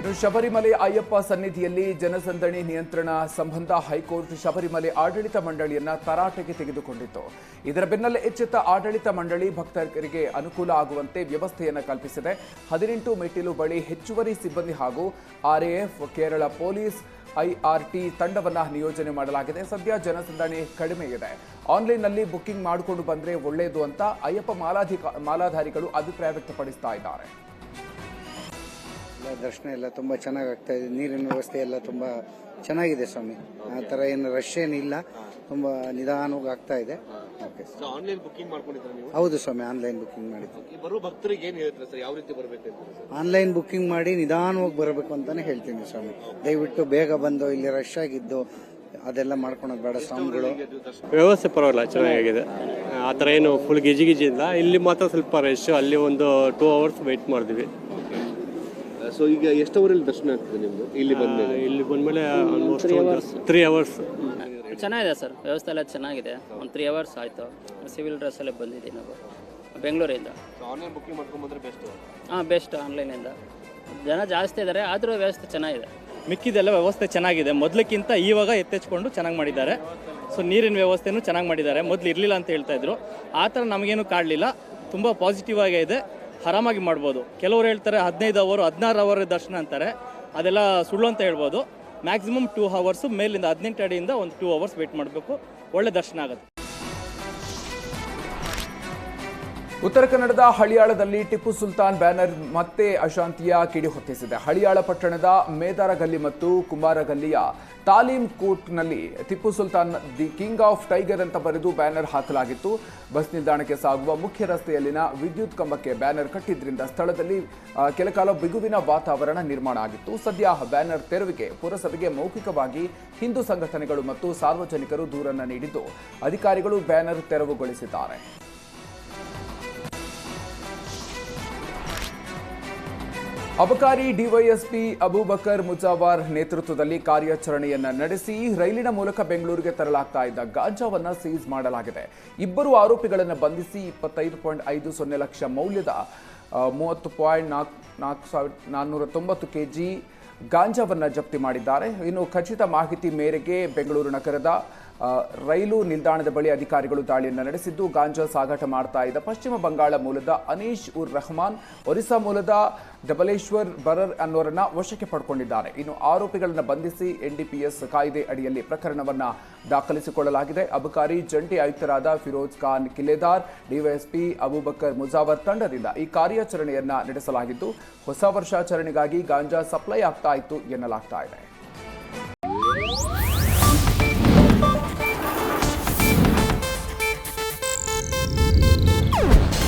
ಇನ್ನು ಶಬರಿಮಲೆ ಅಯ್ಯಪ್ಪ ಸನ್ನಿಧಿಯಲ್ಲಿ ಜನಸಂದಣಿ ನಿಯಂತ್ರಣ ಸಂಬಂಧ ಹೈಕೋರ್ಟ್ ಶಬರಿಮಲೆ ಆಡಳಿತ ಮಂಡಳಿಯನ್ನ ತರಾಟೆಗೆ ತೆಗೆದುಕೊಂಡಿತ್ತು. ಇದರ ಬೆನ್ನಲ್ಲೇ ಎಚ್ಚೆತ್ತ ಆಡಳಿತ ಮಂಡಳಿ ಭಕ್ತರಿಗೆ ಅನುಕೂಲ ಆಗುವಂತೆ ವ್ಯವಸ್ಥೆಯನ್ನು ಕಲ್ಪಿಸಿದೆ. ಹದಿನೆಂಟು ಮೆಟ್ಟಿಲು ಬಳಿ ಹೆಚ್ಚುವರಿ ಸಿಬ್ಬಂದಿ ಹಾಗೂ ಆರ್ಎಎಫ್, ಕೇರಳ ಪೊಲೀಸ್ ಐಆರ್ಟಿ ತಂಡವನ್ನು ನಿಯೋಜನೆ ಮಾಡಲಾಗಿದೆ. ಸದ್ಯ ಜನಸಂದಣಿ ಕಡಿಮೆ ಇದೆ. ಆನ್ಲೈನ್ನಲ್ಲಿ ಬುಕ್ಕಿಂಗ್ ಮಾಡಿಕೊಂಡು ಬಂದರೆ ಒಳ್ಳೆಯದು ಅಂತ ಅಯ್ಯಪ್ಪ ಮಾಲಾಧಿಕ, ಮಾಲಾಧಾರಿಗಳು ಅಭಿಪ್ರಾಯ ವ್ಯಕ್ತಪಡಿಸ್ತಾ ಇದ್ದಾರೆ. ದರ್ಶನ ಎಲ್ಲ ತುಂಬ ಚೆನ್ನಾಗಿ ಆಗ್ತಾ ಇದೆ. ನೀರಿನ ವ್ಯವಸ್ಥೆ ಎಲ್ಲ ತುಂಬ ಚೆನ್ನಾಗಿದೆ ಸ್ವಾಮಿ. ಆ ಥರ ಏನು ರಶ್ ಏನಿಲ್ಲ ತುಂಬ ನಿಧಾನವಾಗಿ ಆಗ್ತಾ ಇದೆ ಓಕೆ ಆನ್ಲೈನ್ ಬುಕಿಂಗ್ ಮಾಡ್ಕೊಂಡಿದ್ರೆ ನೀವು? ಹೌದು ಸ್ವಾಮಿ ಆನ್ಲೈನ್ ಬುಕ್ಕಿಂಗ್ ಮಾಡಿದ್ದು. ಈ ಬರೋ ಭಕ್ತರಿಗೆ ಏನ್ ಹೇಳ್ತಾರೆ ಸರ್? ಯಾವ ರೀತಿ ಬರಬೇಕು ಅಂತ ಸರ್? ಆನ್ಲೈನ್ ಬುಕ್ಕಿಂಗ್ ಮಾಡಿ ನಿಧಾನವಾಗಿ ಬರಬೇಕು ಅಂತಾನೆ ಹೇಳ್ತೀನಿ ಸ್ವಾಮಿ. ದಯವಿಟ್ಟು ಬೇಗ ಬಂದು ಇಲ್ಲಿ ರಶ್ ಆಗಿದ್ದು ಅದೆಲ್ಲ ಮಾಡ್ಕೊಳೋದು ಬೇಡ ಸ್ವಾಮಿಗಳು. ವ್ಯವಸ್ಥೆ ಪರವಾಗಿಲ್ಲ ಚೆನ್ನಾಗಿದೆ. ಆ ಥರ ಏನು ಫುಲ್ ಗಿಜಿ ಗಿಜಿ ಇಲ್ಲ. ಇಲ್ಲಿ ಮಾತ್ರ ಸ್ವಲ್ಪ ರಶ್ ಅಲ್ಲಿ ಒಂದು ಟೂ ಅವರ್ಸ್ ವೆಯ್ಟ್ ಮಾಡಿದ್ವಿ ಸೊ ಈಗ ಎಷ್ಟು ಅವರಲ್ಲಿ ದರ್ಶನ ಆಗ್ತದೆ ನಿಮ್ದು? ಇಲ್ಲಿ ಬಂದ್ಮೇಲೆ? ಇಲ್ಲಿ ಬಂದಮೇಲೆ ಆಲ್ಮೋಸ್ಟ್ ತ್ರೀ ಅವರ್ಸ್ ಚೆನ್ನಾಗಿದೆ ಸರ್ ವ್ಯವಸ್ಥೆ ಎಲ್ಲ ಚೆನ್ನಾಗಿದೆ. ಒಂದು ತ್ರೀ ಅವರ್ಸ್ ಆಯಿತು. ಸಿವಿಲ್ ಡ್ರೆಸ್ಸಲ್ಲೇ ಬಂದಿದ್ದೀವಿ ನಾವು. ಬೆಂಗಳೂರಿಂದ. ಆನ್ಲೈನ್ ಬುಕಿಂಗ್ ಮಾಡ್ಕೊಂಡು ಬಂದ್ರೆ ಬೆಸ್ಟ್ ಹಾಂ ಬೆಸ್ಟ್ ಆನ್ಲೈನಿಂದ ಜನ ಜಾಸ್ತಿ ಇದ್ದಾರೆ ಆದರೂ ವ್ಯವಸ್ಥೆ ಚೆನ್ನಾಗಿದೆ. ಮಿಕ್ಕಿದೆಲ್ಲ ವ್ಯವಸ್ಥೆ ಚೆನ್ನಾಗಿದೆ. ಮೊದಲಕ್ಕಿಂತ ಇವಾಗ ಎತ್ತೆಚ್ಕೊಂಡು ಚೆನ್ನಾಗಿ ಮಾಡಿದ್ದಾರೆ. ಸೊ ನೀರಿನ ವ್ಯವಸ್ಥೆನೂ ಚೆನ್ನಾಗಿ ಮಾಡಿದ್ದಾರೆ. ಮೊದಲು ಇರಲಿಲ್ಲ ಅಂತ ಹೇಳ್ತಾ ಇದ್ರು. ಆ ಥರ ನಮಗೇನು ಕಾಡಲಿಲ್ಲ. ತುಂಬ ಪಾಸಿಟಿವ್ ಆಗೇ ಇದೆ. ಆರಾಮಾಗಿ ಮಾಡ್ಬೋದು. ಕೆಲವರು ಹೇಳ್ತಾರೆ ಹದಿನೈದು ಅವರು ಹದಿನಾರು ಅವರ್ ದರ್ಶನ ಅಂತಾರೆ. ಅದೆಲ್ಲ ಸುಳ್ಳು ಅಂತ ಹೇಳ್ಬೋದು. ಮ್ಯಾಕ್ಸಿಮಮ್ ಟೂ ಅವರ್ಸು ಮೇಲಿಂದ ಹದಿನೆಂಟು ಅಡಿಯಿಂದ ಒಂದು ಟೂ ಅವರ್ಸ್ ವೆಯ್ಟ್ ಮಾಡಬೇಕು. ಒಳ್ಳೆ ದರ್ಶನ ಆಗುತ್ತೆ. ಉತ್ತರ ಕನ್ನಡದ ಹಳಿಯಾಳದಲ್ಲಿ ಟಿಪ್ಪು ಸುಲ್ತಾನ್ ಬ್ಯಾನರ್ ಮತ್ತೆ ಅಶಾಂತಿಯ ಕಿಡಿ ಹೊತ್ತಿಸಿದೆ. ಹಳಿಯಾಳ ಪಟ್ಟಣದ ಮೇದಾರಗಲ್ಲಿ ಮತ್ತು ಕುಂಬಾರಗಲ್ಲಿಯ ತಾಲೀಮ್ ಕೋರ್ಟ್ನಲ್ಲಿ Tipu Sultan the king of tiger ಅಂತ ಬರೆದು ಬ್ಯಾನರ್ ಹಾಕಲಾಗಿತ್ತು. ಬಸ್ ನಿಲ್ದಾಣಕ್ಕೆ ಸಾಗುವ ಮುಖ್ಯ ರಸ್ತೆಯಲ್ಲಿನ ವಿದ್ಯುತ್ ಕಂಬಕ್ಕೆ ಬ್ಯಾನರ್ ಕಟ್ಟಿದ್ರಿಂದ ಸ್ಥಳದಲ್ಲಿ ಕೆಲಕಾಲ ಬಿಗುವಿನ ವಾತಾವರಣ ನಿರ್ಮಾಣ ಆಗಿತ್ತು. ಸದ್ಯ ಬ್ಯಾನರ್ ತೆರವಿಗೆ ಪುರಸಭೆಗೆ ಮೌಖಿಕವಾಗಿ ಹಿಂದೂ ಸಂಘಟನೆಗಳು ಮತ್ತು ಸಾರ್ವಜನಿಕರು ದೂರನ್ನು ನೀಡಿದ್ದು. ಅಧಿಕಾರಿಗಳು ಬ್ಯಾನರ್ ತೆರವುಗೊಳಿಸಿದ್ದಾರೆ. ಅಬಕಾರಿ ಡಿವೈಎಸ್ಪಿ ಅಬೂಬಕರ್ ಮುಜಾವಾರ್ ನೇತೃತ್ವದಲ್ಲಿ ಕಾರ್ಯಾಚರಣೆಯನ್ನ ನಡೆಸಿ ರೈಲಿನ ಮೂಲಕ ಬೆಂಗಳೂರಿಗೆ ತರಲಾಗ್ತಾ ಇದ್ದ ಗಾಂಜಾವನ್ನ ಸೀಸ್ ಮಾಡಲಾಗಿದೆ. ಇಬ್ಬರು ಆರೋಪಿಗಳನ್ನು ಬಂಧಿಸಿ ಇಪ್ಪತ್ತೈದು ಪಾಯಿಂಟ್ ಐದು ಸೊನ್ನೆ ಲಕ್ಷ ಮೌಲ್ಯದ ಮೂವತ್ತು ಪಾಯಿಂಟ್ ನಾಲ್ಕು ನಾಲ್ಕು ಸಾವಿರ, ನಾನ್ನೂರ ತೊಂಬತ್ತು ಕೆಜಿ ಗಾಂಜಾವನ್ನು ಜಪ್ತಿ ಮಾಡಿದ್ದಾರೆ. ಇನ್ನು ಖಚಿತ ಮಾಹಿತಿ ಮೇರೆಗೆ ಬೆಂಗಳೂರು ನಗರದ ರೈಲು ನಿಲ್ದಾಣದ ಬಳಿ ಅಧಿಕಾರಿಗಳು ದಾಳಿಯನ್ನು ನಡೆಸಿದ್ದು, ಗಾಂಜಾ ಸಾಗಾಟ ಮಾಡ್ತಾ ಇದ್ದ ಪಶ್ಚಿಮ ಬಂಗಾಳ ಮೂಲದ ಅನೀಶ್ ಉರ್ ರಹಮಾನ್, ಒರಿಸ್ಸಾ ಮೂಲದ ಡಬಲೇಶ್ವರ್ ಬರರ್ ಅನ್ನೋರನ್ನ ವಶಕ್ಕೆ ಪಡ್ಕೊಂಡಿದ್ದಾರೆ. ಇನ್ನು ಆರೋಪಿಗಳನ್ನು ಬಂಧಿಸಿ ಎನ್ಡಿಪಿಎಸ್ ಕಾಯ್ದೆ ಅಡಿಯಲ್ಲಿ ಪ್ರಕರಣವನ್ನ ದಾಖಲಿಸಿಕೊಳ್ಳಲಾಗಿದೆ. ಅಬಕಾರಿ ಜಂಟಿ ಆಯುಕ್ತರಾದ ಫಿರೋಜ್ ಖಾನ್ ಕಿಲೆದಾರ್ ಡಿವೈಎಸ್ಪಿ ಅಬೂಬಕರ್ ಮುಜಾವರ್ ತಂಡದಿಂದ ಈ ಕಾರ್ಯಾಚರಣೆಯನ್ನ ನಡೆಸಲಾಗಿದ್ದು, ಹೊಸ ವರ್ಷಾಚರಣೆಗಾಗಿ ಗಾಂಜಾ ಸಪ್ಲೈ ಆಗ್ತಾ ಇತ್ತು ಎನ್ನಲಾಗ್ತಾ ಇದೆ.